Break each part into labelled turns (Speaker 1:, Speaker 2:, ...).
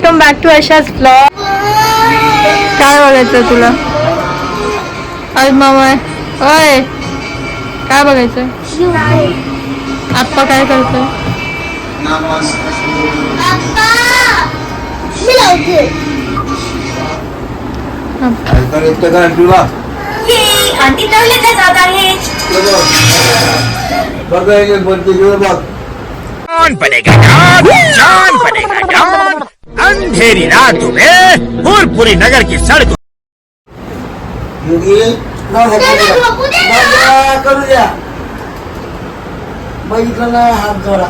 Speaker 1: Welcome back to अशाच blog काय बघायचं तुला? आज मामा होय काय बघायचं? आप्पा काय करतोय?
Speaker 2: ऐकणार एकटं का तुला बघ
Speaker 3: बनेगा डॉन जॉन बनेगा डॉन अंधेरी रातों में फूलपुरी नगर की सड़कों
Speaker 2: योगी करू द्या बघितलं ना हात जोडा।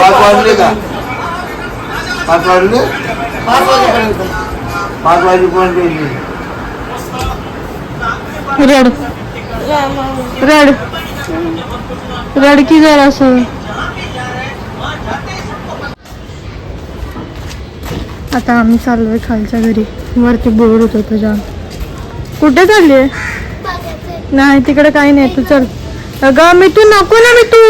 Speaker 2: पाच वाजले का? पाच वाजले पाच वाजेपर्यंत. पाच वाजेपर्यंत येईल.
Speaker 1: रड. रड. रड की जरा आता आम्ही चाललोय खालच्या घरी. वरती बोर होत होतं जाम कुठे चालली आहे? नाही तिकडे काही नाही. तू चल. अगं मी तू नको ना मी तू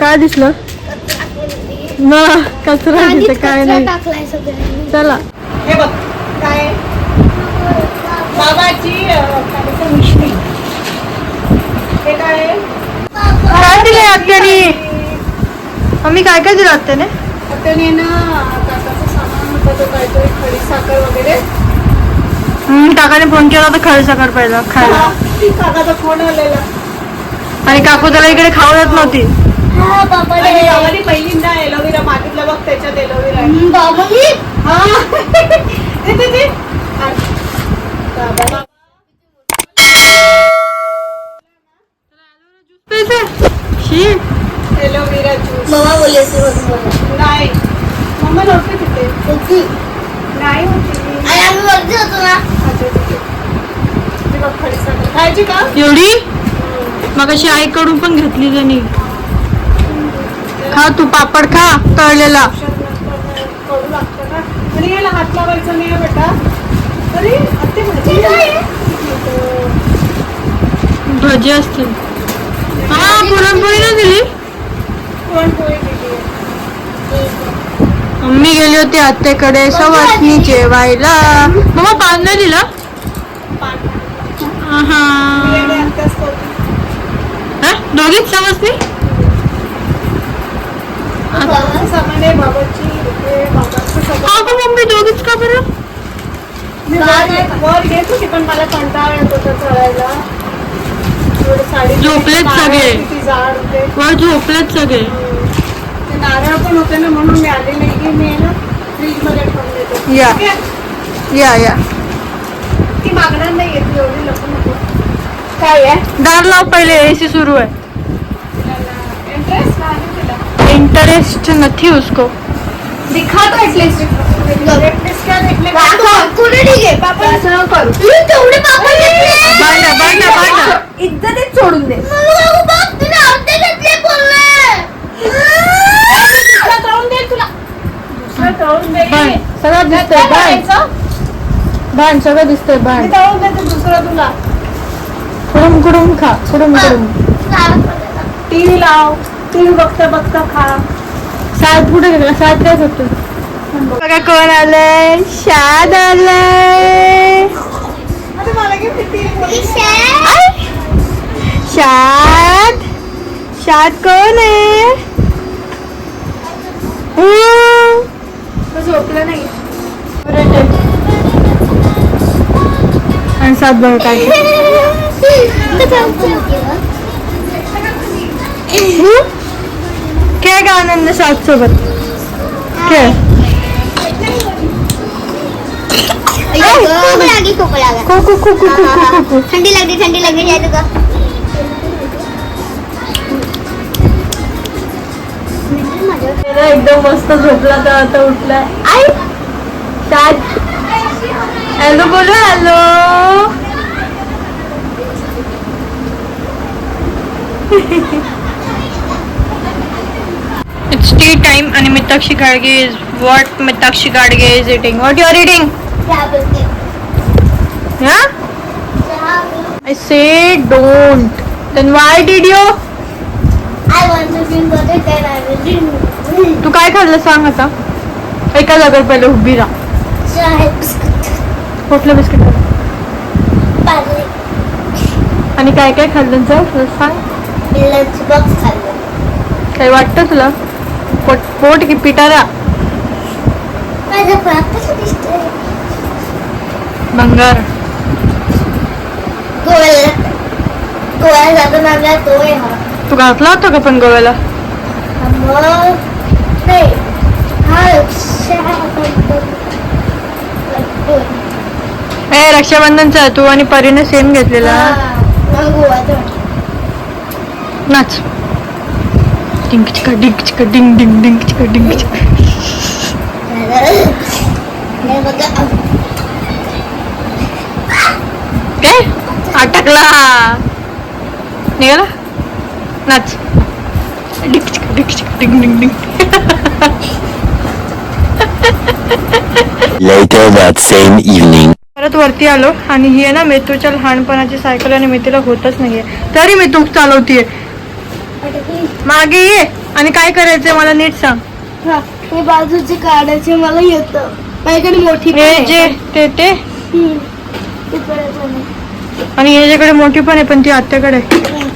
Speaker 1: काय दिसलं? ना कचरा तिथे काय नाही. चला.
Speaker 4: हे बघ काय बाबाची मिशनी हे काय आहे?
Speaker 1: काय दिले आत्यानी. आम्ही काय काय दिलं आत्याने?
Speaker 4: त्याने ना काकाचं सामान होतं तो काहीतरी खडी साखर वगैरे.
Speaker 1: हम्म, काकाने फोन केला तर खरं साखर पाहिजे खायला.
Speaker 4: काकाचा फोन आलेला.
Speaker 1: आणि काकू त्याला इकडे खाऊ देत नव्हती.
Speaker 4: आणि बाबाने पहिल्यांदा एलोवेरा मागितलं बघ त्याच्यात एलोवेरा. आहे.
Speaker 5: बाबानी
Speaker 4: हा. ते ते. ते. बाबा
Speaker 1: शी
Speaker 4: एलोवेरा ज्यूस
Speaker 5: बाबा बोलले असे होते
Speaker 4: नाही मम्मा नव्हते तिथे
Speaker 5: होती
Speaker 4: नाही
Speaker 5: आणि आम्ही वरती होतो ना.
Speaker 4: खायची का?
Speaker 1: एवढी? मग अशी आईकडून पण घेतली त्यांनी खा तू पापड खा. तळलेला.
Speaker 4: कडू लागतं ना आणि याला हात लावायचा नाही बेटा. भाजी
Speaker 1: भजी असतील हा पुरणपोळी ना दिली?
Speaker 4: पुरणपोळी
Speaker 1: मम्मी गेली होती आत्याकडे सवासनी जेवायला. मम्मा पान नाही दिला. हा? दोघीच सवासनी? मम्मी दोघीच का बरं?
Speaker 4: मी वर- वर घेत होती पण मला कंटाळा येत होता चढायला. एवढी साडी
Speaker 1: झोपलेत सगळे. वर झोपलेत सगळे.
Speaker 4: नारळ पण होते ना म्हणून मी आले नाही. की मी ना फ्रीजमध्ये ठेवून देते.
Speaker 1: या.
Speaker 4: ठीक आहे?
Speaker 1: या या.
Speaker 4: ती मागणार नाही येत एवढी लपून नको. काय आहे?
Speaker 1: दार लाव पहिले एसी सुरू आहे.
Speaker 4: इंटरेस्ट
Speaker 1: નથી उसको.
Speaker 4: दिखा तो एटलीस्ट एटलीस्ट क्या देखले
Speaker 5: कुठे ठीक आहे
Speaker 4: पापा असं नको करू
Speaker 5: तू तेवढे पापड घेतले
Speaker 1: बांधा बांधा बांधा
Speaker 4: इज्जतीत सोडून दे
Speaker 5: मग बाबू बघ तुला अर्धे घेतले बोलले
Speaker 4: दुसरा तळून दे तुला दुसरा तळून
Speaker 1: सगळं दिसतंय? बाण. सगळं दिसतंय
Speaker 4: तळून देते दुसरं तुला.
Speaker 1: कुडुम कुडुम खा कुडुम कुडुम.
Speaker 4: टीव्ही लाव. टीव्ही बघता बघता खा.
Speaker 1: सात कुठे गेला? सात काय होतो बघा कोण आलंय? शाद आलंय. शाद. शाद कोण आहे?
Speaker 4: झोपलं नाही.
Speaker 1: आणि सात बघा काय खेळ का आनंद सात सोबत. खेळ. खो खो खो खो खो खो खो
Speaker 5: थंडी लागली थंडी लागली. जायचं का
Speaker 1: एकदम मस्त झोपला तर आता उठलाय. आई हॅलो बोलो हॅलो. इट्स टी टाइम आणि Mitakshi Gadge is what Mitakshi Gadge is eating what you are eating हा I say don't then why did you तू काय खाल्लं सांग आता? एका जागेवर पहिले उभी राहा. कुठलं बिस्किट. आणि काय काय खाल्लं जर? सांग. काही वाटतं तुला? पोट पोट की पिटारा? भंगार.
Speaker 5: गोव्याला गोव्याला जाताना आपला तो आहे हा
Speaker 1: तू घातला होता का पण गोव्याला ए रक्षाबंधनचा तू आणि परीने सेम घेतलेला. नाच. डिंग चिका डिंग चिका डिंग डिंग डिंग चिका डिंग चिका. काय अटकला. निघाला? नाच डिंग
Speaker 3: Later that same evening.
Speaker 1: परत वरती आलो आणि ही आहे ना मेतूच्या लहानपणाची सायकल आणि मेथीला होतच नाहीये तरी मी तू चालवतीये मागे ये आणि काय करायचंय मला नीट सांग
Speaker 5: हा हे बाजूचे काढायचे मला येतं माझ्याकडे मोठी पण
Speaker 1: हे
Speaker 5: आहे.
Speaker 1: जे ते ते
Speaker 5: हम्म. ते करायचं नाही.
Speaker 1: आणि याच्याकडे मोठी पण आहे पण ती आत्याकडे.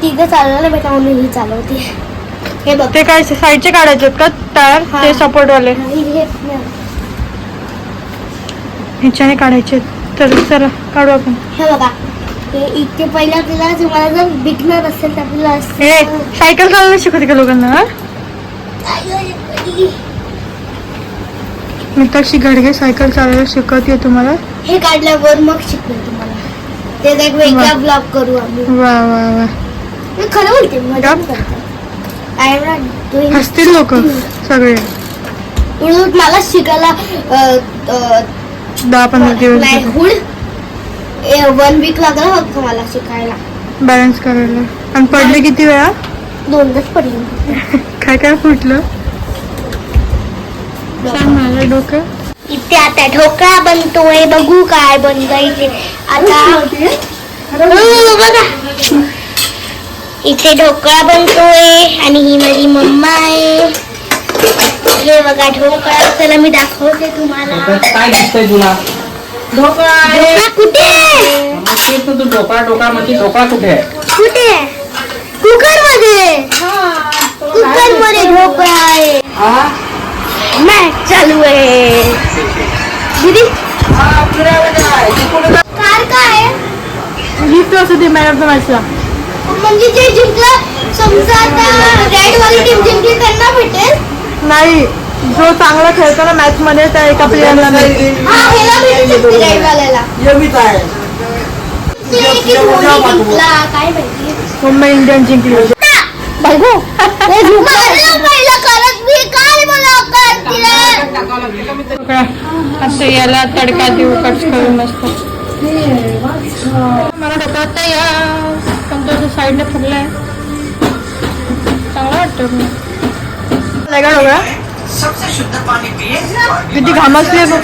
Speaker 5: तिघं चालवलं बेटा म्हणून ही चालवते हे बघ
Speaker 1: ते काय साईडचे काढायचे का टायर. ते सपोर्ट वाले. ह्याच्याने काढायचे. तर चला काढू आपण
Speaker 5: हे बघा हे इतके पहिले आपल्याला तुम्हाला जर विकणार असेल तर आपल्याला
Speaker 1: हे सायकल चालवायला शिकवते का लोकांना हा? मी तशी घडगे सायकल चालवायला शिकवते तुम्हाला
Speaker 5: हे काढल्यावर मग शिकवेल तुम्हाला ते एक वेगळा. ब्लॉग करू आम्ही.
Speaker 1: वा वा वा.
Speaker 5: मी खरं बोलते मजा करते. Not doing-
Speaker 1: हसतील लोक सगळे.
Speaker 5: उलट मला शिकायला
Speaker 1: दहा पंधरा दिवस
Speaker 5: हुड वन वीक लागला फक्त मला शिकायला.
Speaker 1: बॅलन्स करायला. आणि पडले किती वेळा?
Speaker 5: दोनदाच पडली.
Speaker 1: काय काय फुटलं? सांग मला डोकं.
Speaker 5: इथे आता ढोकळा बनतोय बघू काय बनवायचे. आता बघा इथे ढोकळा बनतोय आणि ही माझी मम्मा आहे. हे बघा ढोकळा. चला मी दाखवते तुम्हाला.
Speaker 6: काय दिसतंय तुला? ढोकळा
Speaker 5: कुठे
Speaker 6: तू ढोकळा ढोकळा म्हणजे ढोकळा कुठे आहे?
Speaker 5: कुठे कुकरमध्ये कुकरमध्ये ढोकळा आहे. मॅच चालू आहे. दीदी? कार काय?
Speaker 1: गिफ्ट असं ते मॅन ऑफ द मॅचला
Speaker 5: म्हणजे जे जिंकलं समजा आता रेड वाली टीम जिंकली त्यांना भेटेल?
Speaker 1: नाही जो चांगला खेळतो ना मॅच मध्ये त्या एका प्लेअरला नाही.
Speaker 5: हा ह्याला भेटू शकते रेड वाल्याला.
Speaker 2: नियमित आहे.
Speaker 5: ते की धोनी जिंकला काय माहिती?
Speaker 1: मुंबई इंडियन जिंकली.
Speaker 5: बघू पहिलं करत मी
Speaker 1: असं याला तडका देऊ कट करून मस्त. मला ढोकळा तयार पण तो साईडला फुगलाय. चांगला वाटतो नाही का ढोकळा किती घामसले बघ.